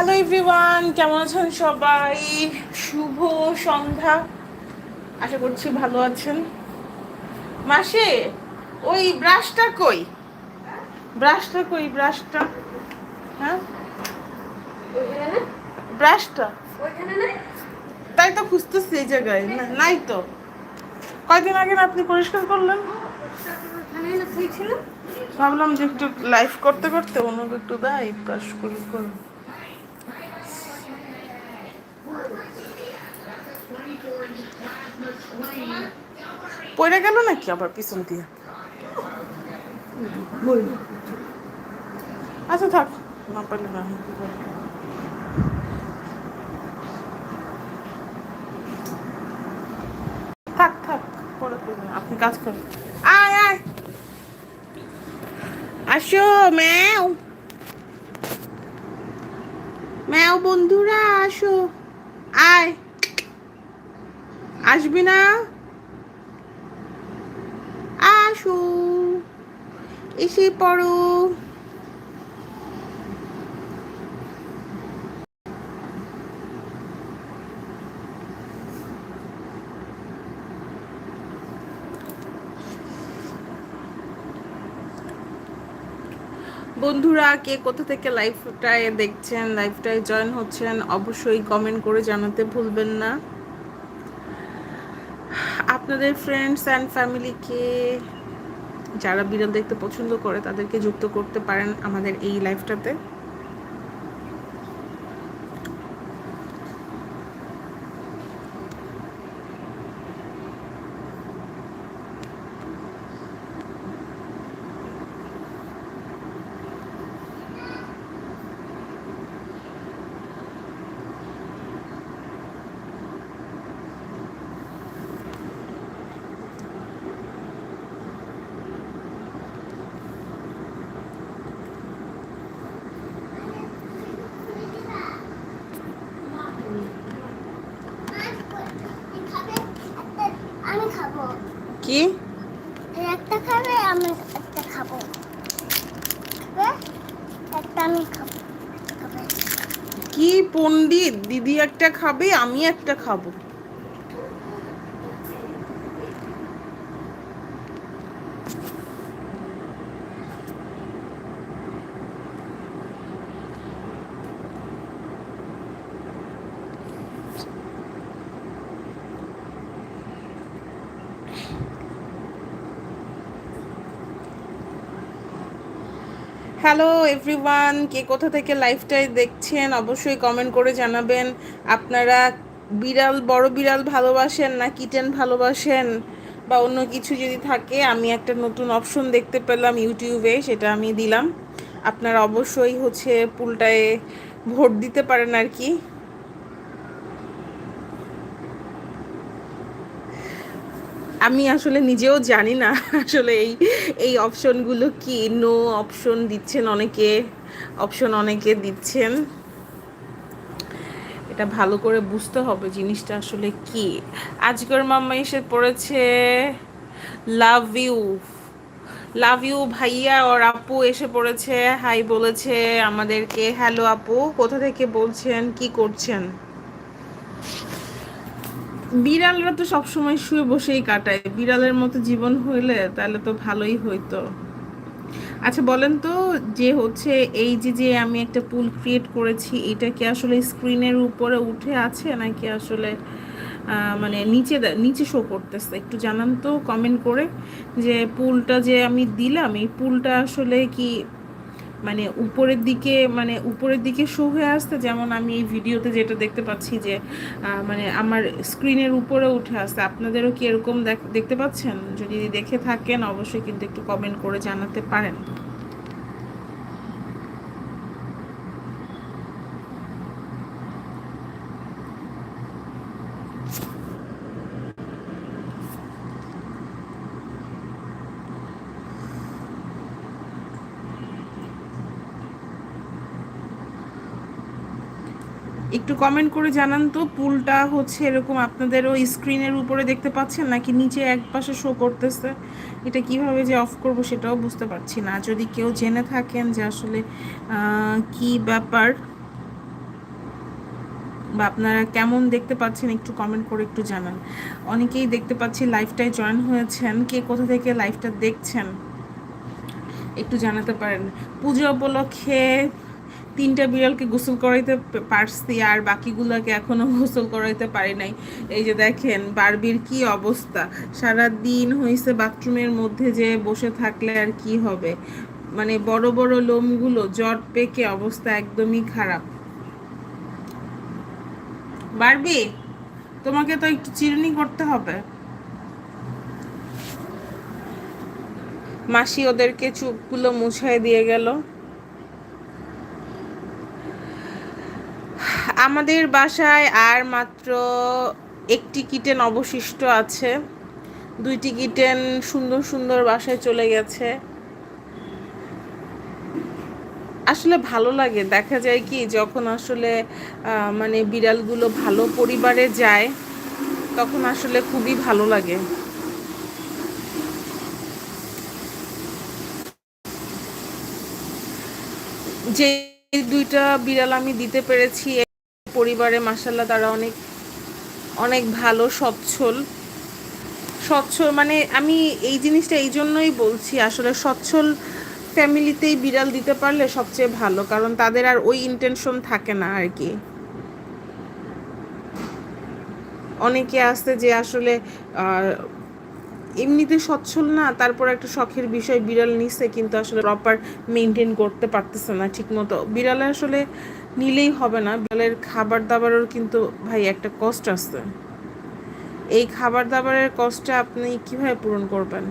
Hello everyone কেমন আছেন সবাই? শুভ সন্ধ্যা। আশা করছি ভালো আছেন। মাসে, ওই ব্রাশটা কই? ব্রাশটা কই ব্রাশটা হ্যাঁ? ব্রাশটা তাই তো খুঁজতেছি এই জায়গায়। নাই তো। কয়দিন আগে আপনি পরিষ্কার করলেন? ভাবলাম যে একটু লাইভ করতে করতে অন্য একটু দেয় ব্রাশ করি করুন পড়ে গেল নাকি আবার পিছন দিয়ে? আচ্ছা থাক না পারলে না হয়। থাক থাক পরে আপনি কাজ করেন। আয় আয়। আসো ম্যাও। ম্যাও বন্ধুরা আসো। আসবি না? আসো। এসে পড়ো। বন্ধুরা, কে কোথা থেকে লাইভটায় দেখছেন লাইভটায় জয়েন হচ্ছেন, অবশ্যই কমেন্ট করে জানাতে ভুলবেন না। আপনাদের ফ্রেন্ডস অ্যান্ড ফ্যামিলিকে যারা বিড়াল দেখতে পছন্দ করে, তাদেরকে যুক্ত করতে পারেন আমাদের এই লাইভটাতে আমি খাব কি এই একটা খাবে আমি একটা খাব খাবে? একটা আমি খাব একটা খাবে কি পণ্ডিত দিদি একটা খাবে আমি একটা খাব। হ্যালো এভরিওয়ান, কে কোথা থেকে লাইফটাই দেখছেন, অবশ্যই কমেন্ট করে জানাবেন। আপনারা বিড়াল, বড় বিড়াল ভালোবাসেন না কিটেন ভালোবাসেন? বা অন্য কিছু যদি থাকে, আমি একটা নতুন অপশন দেখতে পেলাম ইউটিউবে, সেটা আমি দিলাম। আপনারা অবশ্যই হচ্ছে পুলটায় ভোট দিতে পারেন আর কি। আমি আসলে নিজেও জানি না আসলে এই এই অপশনগুলো কি। নো অপশন দিচ্ছেন অনেকে অপশন অনেকে দিচ্ছেন। এটা ভালো করে বুঝতে হবে জিনিসটা আসলে কি। আজকের মাম্মা এসে পড়েছে লাভ ইউ লাভ ইউ ভাইয়া ওর আপু এসে পড়েছে হাই বলেছে আমাদেরকে। হ্যালো আপু, কোথা থেকে বলছেন, কি করছেন? বিড়ালরা তো সবসময় শুয়ে বসেই কাটায়। বিড়ালের মতো জীবন হইলে তাহলে তো ভালোই হইতো। আচ্ছা বলেন তো যে হচ্ছে এই যে যে আমি একটা পুল ক্রিয়েট করেছি, এটা কি আসলে স্ক্রিনের উপরে উঠে আছে নাকি আসলে মানে নিচে নিচে শো করতেছে? একটু জানান তো কমেন্ট করে যে পুলটা যে আমি দিলাম, এই পুলটা আসলে কি মানে উপরের দিকে মানে উপরের দিকে শো হয়ে আসতে যেমন আমি এই ভিডিওতে যেটা দেখতে পাচ্ছি যে মানে আমার স্ক্রিনের উপরে উঠে আসতে আপনাদেরও কি এরকম দেখ- দেখতে পাচ্ছেন? যদি দেখে থাকেন, অবশ্যই কিন্তু একটু কমেন্ট করে জানাতে পারেন। একটু কমেন্ট করে জানান তো, পুলটা হচ্ছে এরকম আপনাদেরও স্ক্রিনের উপরে দেখতে পাচ্ছেন নাকি নিচে এক পাশে শো করতেছে? এটা কীভাবে যে অফ করব সেটাও বুঝতে পারছি না। যদি কেউ জেনে থাকেন যে আসলে কি ব্যাপার বা আপনারা কেমন দেখতে পাচ্ছেন, একটু কমেন্ট করে একটু জানান। অনেকেই দেখতে পাচ্ছি লাইভটায় জয়েন হয়েছেন। কে কোথা থেকে লাইফটা দেখছেন? একটু জানাতে পারেন। পুজো উপলক্ষে তিনটা বিড়ালকে গোসল করাইতে পারছি আর বাকিগুলোকে এখনও গোসল করাইতে পারি নাই। এই যে দেখেন, বারবির কি অবস্থা? সারা দিন হয়েছে বাথরুমের মধ্যে যে বসে থাকলে আর কি হবে? মানে বড় বড় লোমগুলো জট পেকে অবস্থা একদমই খারাপ। বারবি, তোমাকে তো একটু চিরুনি করতে হবে। মাসি ওদেরকে চুপগুলো মুছাই দিয়ে গেল। আমাদের বাসায় আর মাত্র একটি কিটেন অবশিষ্ট আছে। দুইটি কিটেন সুন্দর সুন্দর বাসায় চলে গেছে। আসলে ভালো লাগে। দেখা যায় কি, যখন আসলে মানে বিড়ালগুলো ভালো পরিবারে যায়, তখন আসলে খুবই ভালো লাগে। যে দুইটা বিড়াল আমি দিতে পেরেছি পরিবারে মাসাল্লাহ তারা অনেক অনেক ভালো, সচ্ছল। সচ্ছল মানে আমি এই জিনিসটা এই জন্যই বলছি, আসলে সচ্ছল ফ্যামিলিতেই বিড়াল দিতে পারলে সবচেয়ে ভালো, কারণ তাদের আর ওই ইন্টেনশন থাকে না আর কি। অনেকে আছে যে আসলে এমনিতে সচ্ছল না, তারপর একটা শখের বিষয়, বিড়াল নিছে কিন্তু আসলে প্রপার মেনটেন করতে পারতেছে না ঠিক মতো বিড়ালে আসলে নিলেই হবে না, বিড়ালের খাবার দাবারের কিন্তু ভাই একটা কষ্ট আছে। এই খাবার দাবারের কষ্টটা আপনি কীভাবে পূরণ করবেন?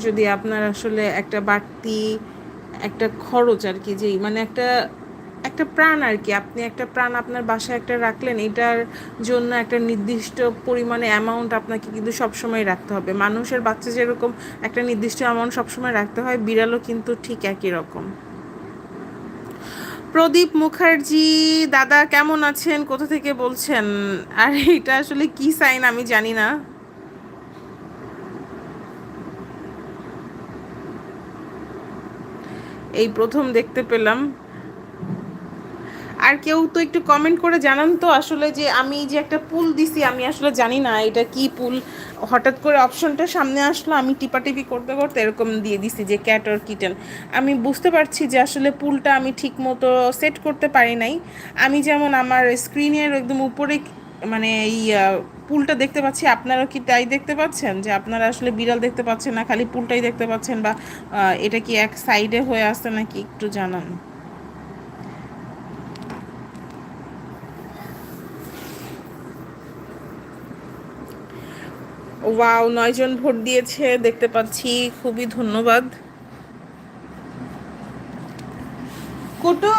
যদি আপনার আসলে একটা বাড়তি, একটা খরচ আর কি, যেই মানে একটা একটা প্রাণ আর কি। আপনি একটা প্রাণ আপনার বাসায় একটা রাখলেন, এটার জন্য একটা নির্দিষ্ট পরিমাণে অ্যামাউন্ট আপনাকে কিন্তু সবসময় রাখতে হবে। মানুষের বাচ্চা যেরকম একটা নির্দিষ্ট অ্যামাউন্ট সবসময় রাখতে হয়, বিড়ালও কিন্তু ঠিক একই রকম। প্রদীপ মুখার্জি, দাদা কেমন আছেন? কোথা থেকে বলছেন? আর, এটা আসলে কি সাইন আমি জানি না। এই প্রথম দেখতে পেলাম। আর কেউ তো একটু কমেন্ট করে জানান তো আসলে যে আমি যে একটা পুল দিছি, আমি আসলে জানি না এটা কি পুল হঠাৎ করে অপশনটা সামনে আসলো, আমি টিপাটিপি করতে করতে এরকম দিয়ে দিছি যে ক্যাট অর কিটেন আমি বুঝতে পারছি যে আসলে পুলটা আমি ঠিক মতো সেট করতে পারি নাই। আমি যেমন আমার স্ক্রিনের একদম উপরে মানে এই পুলটা দেখতে পাচ্ছি আপনারাও কি তাই দেখতে পাচ্ছেন? যে আপনারা আসলে বিড়াল দেখতে পাচ্ছেন না, খালি পুলটাই দেখতে পাচ্ছেন বা এটা কি এক সাইডে হয়ে আসছে নাকি একটু জানান। ওয়াও, নয়জন ভোট দিয়েছে, দেখতে পাচ্ছি, খুবই ধন্যবাদ। কুটু!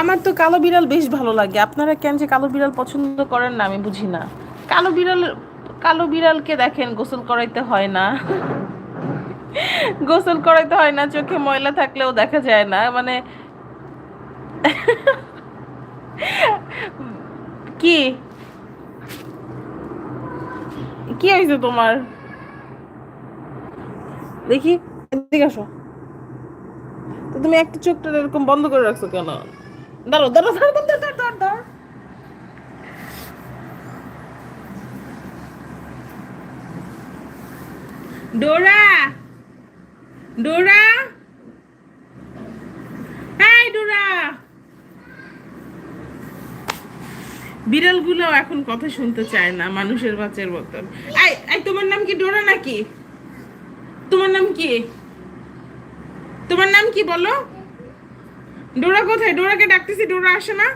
আমার তো কালো বিড়াল বেশ ভালো লাগে। আপনারা কেন যে কালো বিড়াল পছন্দ করেন না, আমি বুঝি না। কালো বিড়াল, কালো বিড়ালকে দেখেন, গোসল করাইতে হয় না। গোসল করাইতে হয় না, চোখে ময়লা থাকলেও দেখা যায় না। মানে কি? কি হয়েছে তোমার? দেখি এদিকে আসো। তো তুমি একটা চোখটা এরকম বন্ধ করে রাখছো কেন? দাঁড়ো দাঁড়ো দাঁড়ো দাঁড়ো দাঁড়ো দাঁড়ো দাঁড়ো ডোরা ডোরা। হাই ডোরা। বিড়ালগুলো এখন কথা শুনতে চায় না, মানুষের বাচ্চার মতন। এই তোমার নাম কি ডোরা নাকি? তোমার নাম কি? তোমার নাম কি বলো? ডোরা কোথায়? ডোরাকে ডাকতেছি, ডোরা আসে না?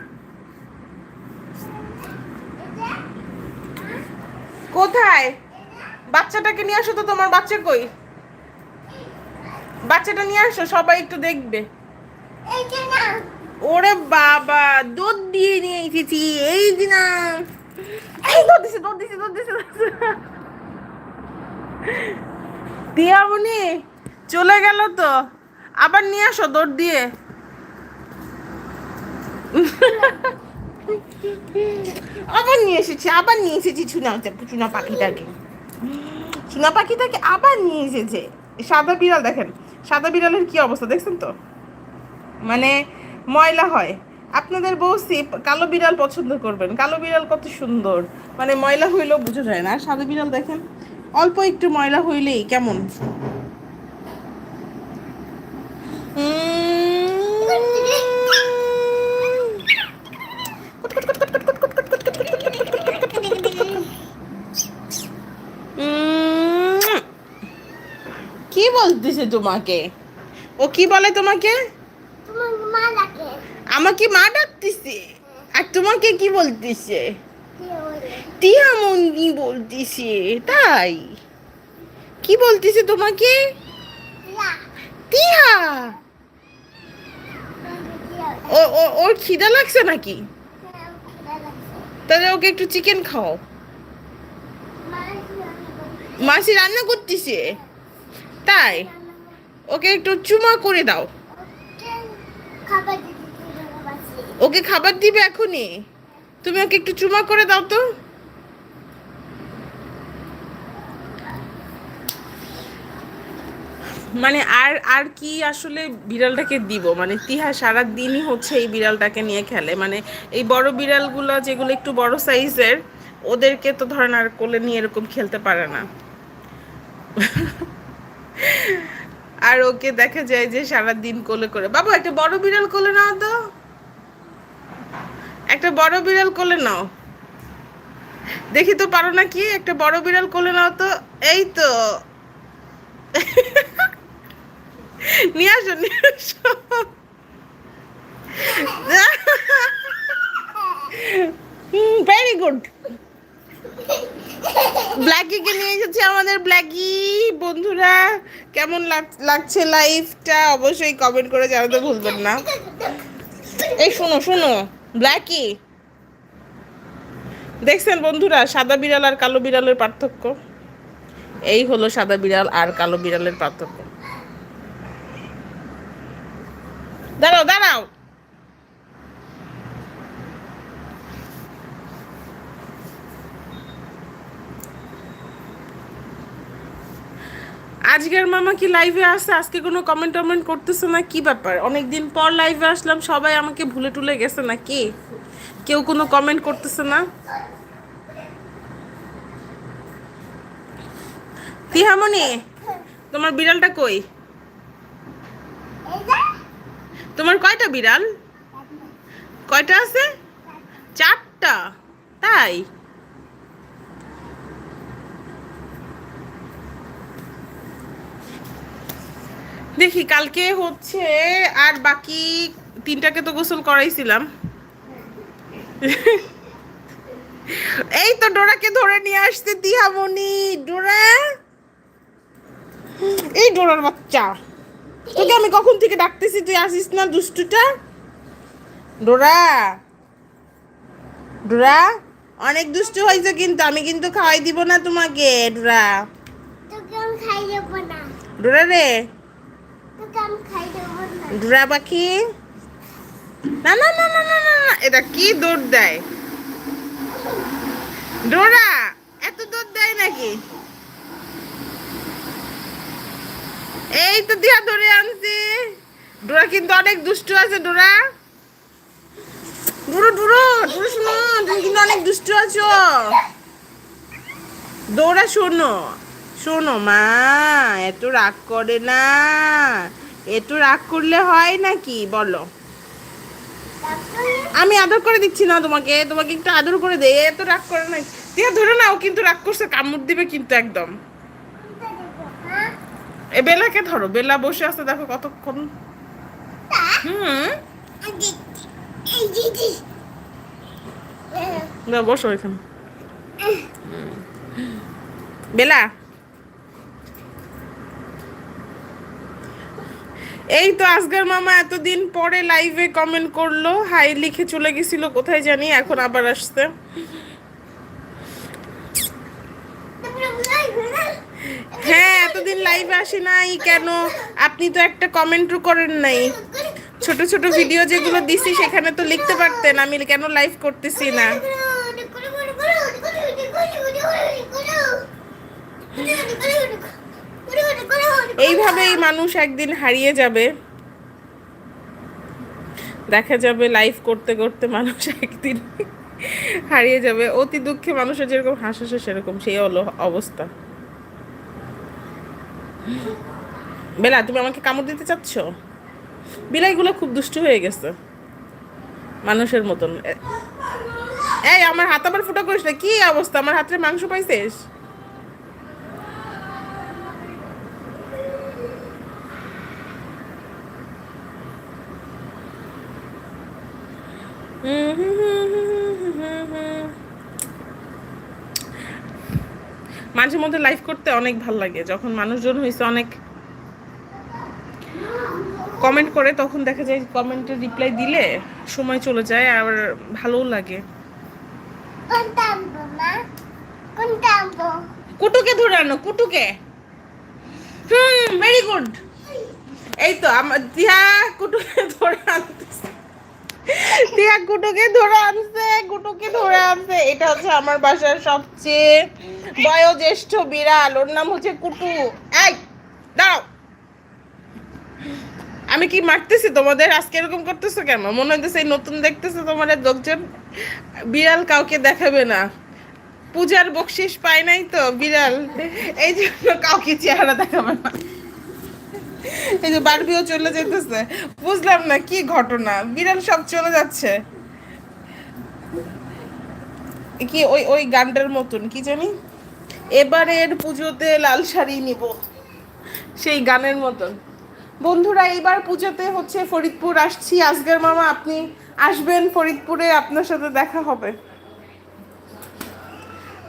কোথায়? বাচ্চাটাকে নিয়ে আসো তো, তোমার বাচ্চা কই? বাচ্চাটা নিয়ে আসো, সবাই একটু দেখবে। না। ওরে বাবা, দুধ দিয়ে নিয়ে এসেছি এই যে না। এই দুধ দিছে দুধ দিছে দুধ দিছে দিছে। চলে গেল তো। আবার নিয়ে আসো দৌড় দিয়ে। আবার নিয়ে এসেছি, আবার নিয়ে এসেছি চুনা চুনা পাখিটাকে। চুনা পাখিটাকে আবার নিয়ে এসেছে। সাদা বিড়াল দেখেন, সাদা বিড়ালের কি অবস্থা দেখছেন তো? মানে ময়লা হয় আপনাদের বলছি কালো বিড়াল পছন্দ করবেন কালো বিড়াল কত সুন্দর মানে ময়লা হইলেও বোঝা যায় না সাদা বিড়াল দেখেন অল্প একটু ময়লা হইলেই কেমন কি বলতেছে তোমাকে ও কি বলে তোমাকে আমাকে মা ডাকতেছে। আর তোমাকে কি বলতেছে? কে টিয়া মন্দি বলতেছে তাই? কি বলতেছে তোমাকে? টিয়া! ও ও ওর খিদা লাগছে নাকি? হ্যাঁ। তাহলে ওকে একটু চিকেন খাও? মাসি রান্না করতেছে। তাই? ওকে একটু চুমা করে দাও। খাবার। ওকে খাবার দিবে এখনই। তুমি ওকে একটু চুমা করে দাও তো। মানে আর আর কি আসলে বিড়ালটাকে দিব? মানে তিহা সারা দিনই হচ্ছে এই বিড়ালটাকে নিয়ে খেলে। মানে এই বড় বিড়ালগুলো যেগুলো একটু বড় সাইজের, ওদেরকে তো ধরেন আর কোলে নিয়ে এরকম খেলতে পারে না। আর ওকে দেখা যায় যে সারা দিন কোলে করে। বাবু, একটা বড় বিড়াল কোলে নাও তো। একটা বড় বিড়াল কোলে নাও। দেখি তো পারো না কি? একটা বড় বিড়াল কোলে নাও তো। এই তো। নিয়ে আসো নিয়ে আসো। ভেরি গুড ব্ল্যাকিকে নিয়ে এসেছি আমাদের ব্ল্যাকি। বন্ধুরা, কেমন লাগ- লাগছে লাইফটা অবশ্যই কমেন্ট করে জানাতে ভুলবেন না। এই, শোনো শোনো। ব্ল্যাকি। দেখছেন বন্ধুরা, সাদা বিড়াল আর কালো বিড়ালের পার্থক্য? এই হলো সাদা বিড়াল আর কালো বিড়ালের পার্থক্য। দাঁড়াও দাঁড়াও আজকের মামা কি লাইভে আসছে? আজকে কোনো কমেন্ট টমেন্ট করতেছে না? কি ব্যাপার? অনেকদিন পর লাইভে আসলাম সবাই আমাকে ভুলে টুলে গেছে না কি কেউ কোনো কমেন্ট করতেছে না? তিহামণি তোমার বিড়ালটা কই? তোমার কয়টা বিড়াল? কয়টা আছে? চারটা। তাই? দেখি কালকে হচ্ছে আর বাকি তিনটাকে তো গোসল করাইছিলাম। এই তো ডোরাকে ধরে নিয়ে আসতে দিহামণি। ডোরা? এই ডোরার বাচ্চা। তোকে আমি কখন থেকে ডাকতেছি তুই আসিস না দুষ্টুটা? ডোরা? ডোরা? অনেক দুষ্টু হয়েছে কিন্তু আমি কিন্তু খাওয়াই দিব না তোমাকে ডোরা। ডোরা রে তোকে আমি খাই দেবো না ডোরা পাখি? না না না না না না এটা কি দৌড় দেয়? ডোরা, এত দৌড় দেয় নাকি? এই তো দিয়া ধরে আনছি। ডোরা কিন্তু অনেক দুষ্টু আছে, ডোরা। ডুরো ডুরো ডুরো শোনো, তুমি কিন্তু অনেক দুষ্টু আছো। দৌড়া শোনো। শোনো মা, এত রাগ করে না। এত রাগ করলে হয় নাকি? বলো। আমি আদর করে দিচ্ছি না তোমাকে। তোমাকে একটু আদর করে দে। এত রাগ করে না। দিয়া ধরে না, ও কিন্তু রাগ করছে, কামড় দিবে কিন্তু একদম। এ বেলাকে ধরো, বেলা বসে আছে, দেখো কতক্ষণ। বসো এখানে। বেলা? এই তো আজগার মামা এতদিন পরে লাইভে কমেন্ট করল। হাই, লিখে চলে গেছিল, কোথায় জানি, এখন আবার উড়াই। হ্যাঁ এতদিন লাইভে আসি নাই, কেন? আপনি তো একটা কমেন্টও করেন নাই। ছোট ছোট ভিডিও যেগুলো দিছি, সেখানে তো লিখতে পারতেন। আমি কেন লাইভ করতেছি না? এইভাবেই মানুষ একদিন হারিয়ে যাবে। দেখা যাবে লাইভ করতে করতে মানুষ একদিন হারিয়ে যাবে। অতি দুঃখে মানুষের যেরকম হাসি আসে সেরকম সেই হলো অবস্থা। বেলা তুমি আমাকে কামড় দিতে চাচ্ছ? বিলাইগুলো খুব দুষ্টু হয়ে গেছে। মানুষের মতন। এই আমার হাত আবার ফুটা করিস না? কি অবস্থা? আমার হাতের মাংস পাইছিস? মাঝে মধ্যে লাইভ করতে অনেক ভালো লাগে। যখন মানুষজন হয়েছে অনেক কমেন্ট করে, তখন দেখা যায় কমেন্টের রিপ্লাই দিলে সময় চলে যায়, আর ভালোও লাগে। কুটুকে ধরে আনো, কুটুকে। হুম ভেরি গুড এই তো, আমার দিয়া কুটুকে ধরে আনতেছে। দিয়া কুটুকে ধরে আনছে কুটুকে ধরে আনছে। এটা হচ্ছে আমার বাসার সবচেয়ে বয়োজ্যেষ্ঠ বিড়াল। ওর নাম হচ্ছে কুটু। এই দাও আমি কি মারতেছি তোমাদের? আজকে এরকম করতেছো কেন? মনে হইতেছে নতুন দেখতেছো তোমাদের লোকজন। বিড়াল কাউকে দেখাবে না। পূজার বকশিস পায় নাই তো বিড়াল। এই জন্য কাউকে চেহারা দেখাবে না। এই যে বারবিও চলে যেতেছে। বুঝলাম না কি ঘটনা। বিড়াল সব চলে যাচ্ছে। কি ওই ওই গানটার মতন, কি জানি? এবারের পুজোতে লাল শাড়ি নিব। সেই গানের মতন। বন্ধুরা, এইবার পুজোতে হচ্ছে ফরিদপুর আসছি। আজকের মামা, আপনি আসবেন ফরিদপুরে, আপনার সাথে দেখা হবে।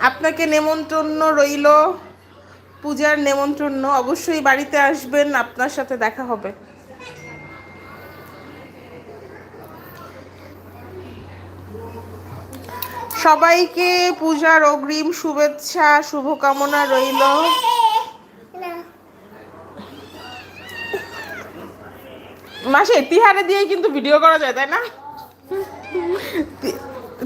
আপনাকে নেমন্তন্ন রইল। পূজার নেমন্ত্রণ অবশ্যই বাড়িতে আসবেন, আপনার সাথে দেখা হবে। সবাইকে পূজার অগ্রিম শুভেচ্ছা, শুভকামনা রইল। মাসে, তিহারে দিয়ে কিন্তু ভিডিও করা যায়, তাই না?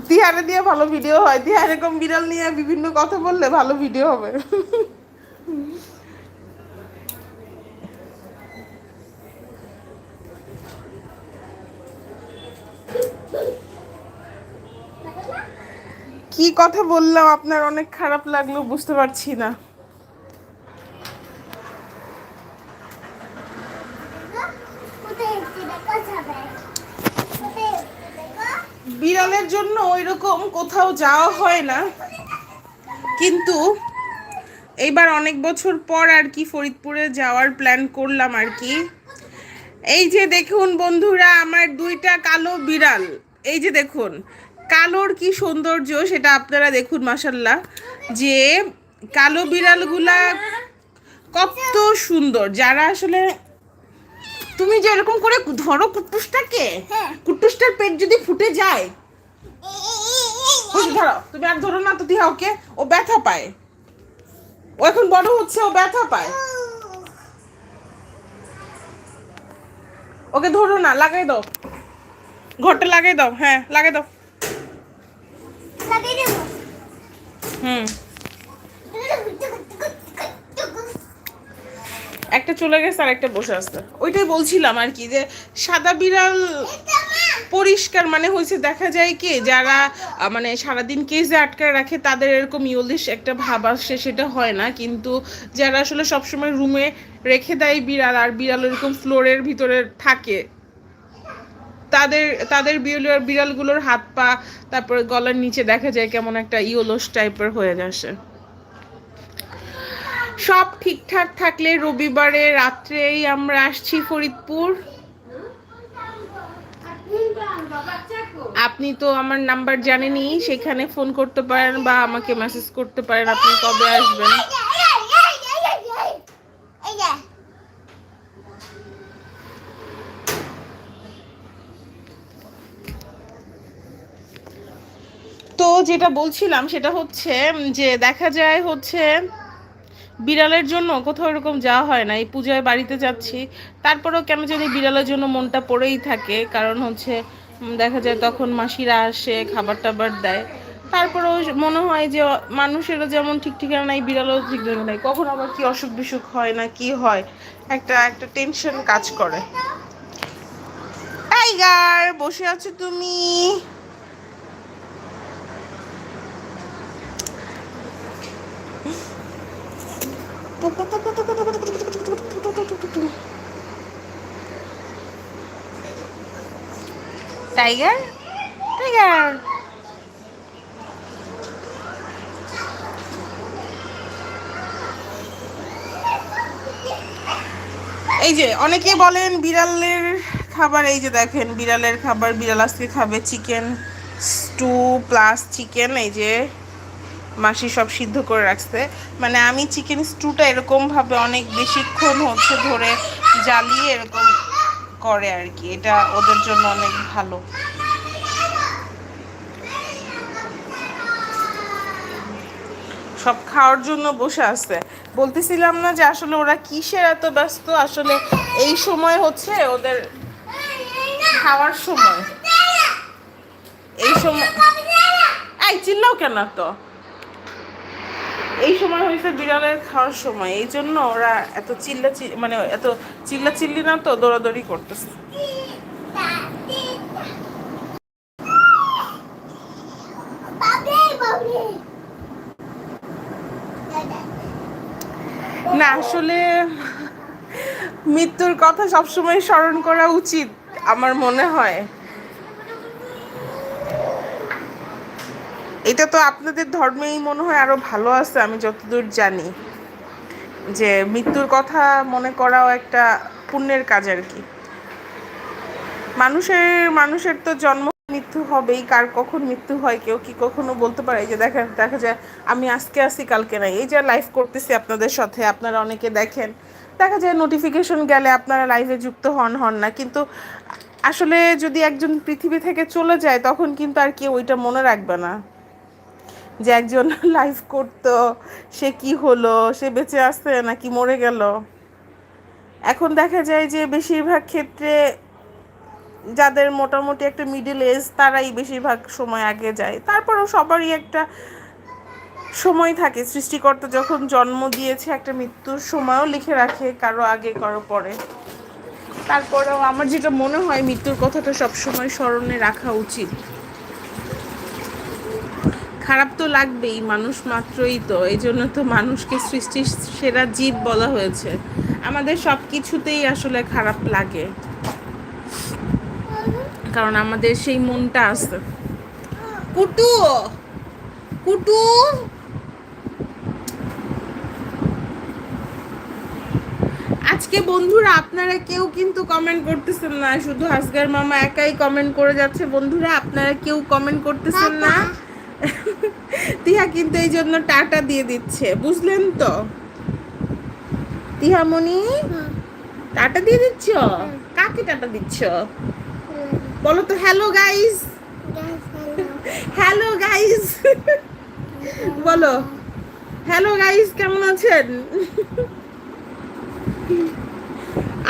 তিহারে দিয়ে ভালো ভিডিও হয়। তিহার এরকম বিড়াল নিয়ে বিভিন্ন কথা বললে ভালো ভিডিও হবে। কি কথা বললাম? আপনার অনেক খারাপ লাগল, বুঝতে পারছি না। বিড়ালের জন্য ওইরকম কোথাও যাওয়া হয় না। কিন্তু এইবার অনেক বছর পর আর কি ফরিদপুরে যাওয়ার প্ল্যান করলাম আর কি। এই যে দেখুন বন্ধুরা আমার দুইটা কালো বিড়াল। এই যে দেখুন কালোর কি সৌন্দর্য সেটা আপনারা দেখুন মাসাল্লাহ যে কালো বিড়ালগুলা কত সুন্দর। যারা আসলে তুমি যে এরকম করে ধরো কুটুসটাকে হ্যাঁ। কুটুসটার পেট যদি ফুটে যায় ধরো তুমি আর ধরো না তো দিহা ওকে ও ব্যথা পায়। ও এখন বড় হচ্ছে, ও ব্যথা পায়। ওকে ধরো না, লাগাই দাও। ঘরটা লাগাই দাও হ্যাঁ লাগাই দাও। হুম। একটা চলে গেছে আর একটা বসে আসতে ওইটাই বলছিলাম আর কি যে সাদা বিড়াল পরিষ্কার মানে হয়েছে দেখা যায় কি, যারা মানে সারাদিন কেজে আটকায় রাখে, তাদের এরকম ইউলিশ একটা ভাব আসে, সেটা হয় না। কিন্তু যারা আসলে সবসময় রুমে রেখে দেয় বিড়াল, আর বিড়াল এরকম ফ্লোরের ভিতরে থাকে, তাদের তাদের বিড়াল, বিড়ালগুলোর হাত পা, তারপর গলার নিচে দেখা যায় কেমন একটা ইয়োলোস টাইপের হয়ে আসে। সব ঠিকঠাক থাকলে রবিবারে রাত্রেই আমরা আসছি ফরিদপুর। আপনি তো আমার নাম্বার জানেনই, সেখানে ফোন করতে পারেন বা আমাকে মেসেজ করতে পারেন, আপনি কবে আসবেন? তো যেটা বলছিলাম, সেটা হচ্ছে যে দেখা যায় হচ্ছে, বিড়ালের জন্য কোথাও এরকম যাওয়া হয় না। এই পূজায় বাড়িতে যাচ্ছি, তারপরেও কেন জানি বিড়ালের জন্য মনটা পড়েই থাকে। কারণ হচ্ছে দেখা যায় তখন মাসিরা আসে খাবার টাবার দেয়। তারপরেও মনে হয় যে মানুষেরও যেমন ঠিক ঠিকানা নাই, বিড়ালও ঠিক ঠিকানা নাই, কখন আবার কি অসুখ বিসুখ হয় না কি হয়, একটা একটা টেনশন কাজ করে। টাইগার বসে আছো তুমি? টাইগার টাইগার এই যে অনেকে বলেন বিড়ালের খাবার, এই যে দেখেন বিড়ালের খাবার, বিড়াল আজকে খাবে চিকেন স্টু প্লাস চিকেন এই যে মাসি সব সিদ্ধ করে রাখছে। মানে আমি চিকেন স্টুটা এরকমভাবে অনেক বেশিক্ষণ হচ্ছে ধরে জ্বালিয়ে এরকম করে আর কি। এটা ওদের জন্য অনেক ভালো। সব খাওয়ার জন্য বসে আছে। বলতেছিলাম না যে আসলে ওরা কিসের এত ব্যস্ত? আসলে এই সময় হচ্ছে ওদের খাওয়ার সময়। এই সময় এই, চিল্লাও কেন তো এই সময় হয়েছে বিড়ালের খাওয়ার সময়। এই জন্য ওরা এত চিল্লা মানে এত চিল্লা চিল্লি না তো, দৌড়াদৌড়ি করতেছে। না, আসলে মৃত্যুর কথা সবসময় স্মরণ করা উচিত, আমার মনে হয়। এটা তো আপনাদের ধর্মেই মনে হয় আরও ভালো আছে, আমি যতদূর জানি। যে মৃত্যুর কথা মনে করাও একটা পুণ্যের কাজ আর কি। মানুষের মানুষের তো জন্ম মৃত্যু হবেই, কার কখন মৃত্যু হয়, কেউ কি কখনো বলতে পারে? যে দেখেন, দেখা যায় আমি আজকে আসি কালকে নাই। এই যে লাইভ করতেছি আপনাদের সাথে, আপনারা অনেকে দেখেন। দেখা যায় নোটিফিকেশন গেলে আপনারা লাইভে যুক্ত হন হন না। কিন্তু আসলে যদি একজন পৃথিবী থেকে চলে যায়, তখন কিন্তু আর কেউ ওইটা মনে রাখবে না। যে একজন লাইভ করতো, সে কি হলো, সে বেঁচে আছে নাকি মরে গেল? এখন দেখা যায় যে বেশিরভাগ ক্ষেত্রে যাদের মোটামুটি একটা মিডিল এজ তারাই বেশিরভাগ সময় আগে যায়। তারপরেও সবারই একটা সময় থাকে। সৃষ্টিকর্তা যখন জন্ম দিয়েছে, একটা মৃত্যুর সময়ও লিখে রাখে, কারও আগে, কারও পরে। তারপরেও আমার যেটা মনে হয়, মৃত্যুর কথাটা সবসময় স্মরণে রাখা উচিত। খারাপ তো লাগবেই, মানুষ মাত্রই তো, এই জন্য তো মানুষকে সৃষ্টির সেরা জীব বলা হয়েছে। আমাদের সব কিছুতেই আসলে খারাপ লাগে। কারণ আমাদের সেই মনটা আছে। কুটু! কুটু! আজকে বন্ধুরা, আপনারা কেউ কিন্তু কমেন্ট করতেছেন না। শুধু হাসগার মামা একাই কমেন্ট করে যাচ্ছে। বন্ধুরা, আপনারা কেউ কমেন্ট করতেছেন না। তিহা কিন্তু এই জন্য টাটা দিয়ে দিচ্ছে বুঝলেন তো? তিহামণি টাটা দিয়ে দিচ্ছ? কাকে টাটা দিচ্ছ? বলো তো হ্যালো গাইস। Hello guys. বলো। হ্যালো গাইস কেমন আছেন?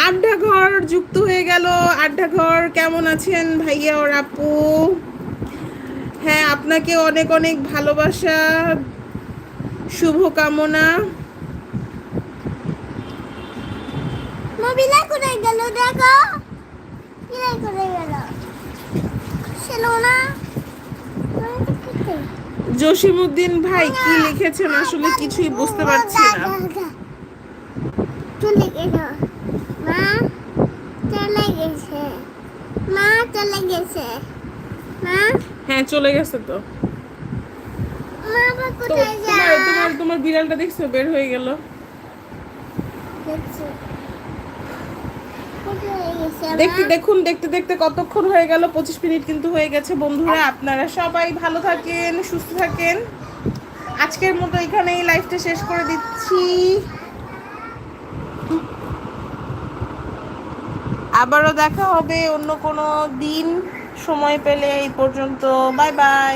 আড্ডা ঘর যুক্ত হয়ে গেল। আড্ডা ঘর কেমন আছেন ভাইয়া ওর আপু? হ্যাঁ আপনাকে অনেক অনেক ভালোবাসা শুভকামনা। মোবিলা কোথায় গেল? দেখো। কিলাই কোথায় গেল? ছিল না। জসিমউদ্দিন ভাই কি লিখেছেন? আসলে কিছুই বুঝতে পারছি না। চলে গেল। মা চলে গেছে মা চলে গেছে মা হ্যাঁ চলে গেছে তো। তোমার তোমার তোমার বিড়ালটা দেখছ? বের হয়ে গেল। দেখতে দেখুন দেখতে দেখতে কতক্ষণ হয়ে গেল। পঁচিশ মিনিট কিন্তু হয়ে গেছে বন্ধুরা। আপনারা সবাই ভালো থাকেন সুস্থ থাকেন। আজকের মতো এখানেই লাইফটা শেষ করে দিচ্ছি। আবারও দেখা হবে অন্য কোনো দিন। সময় পেলে এই পর্যন্ত বাই বাই।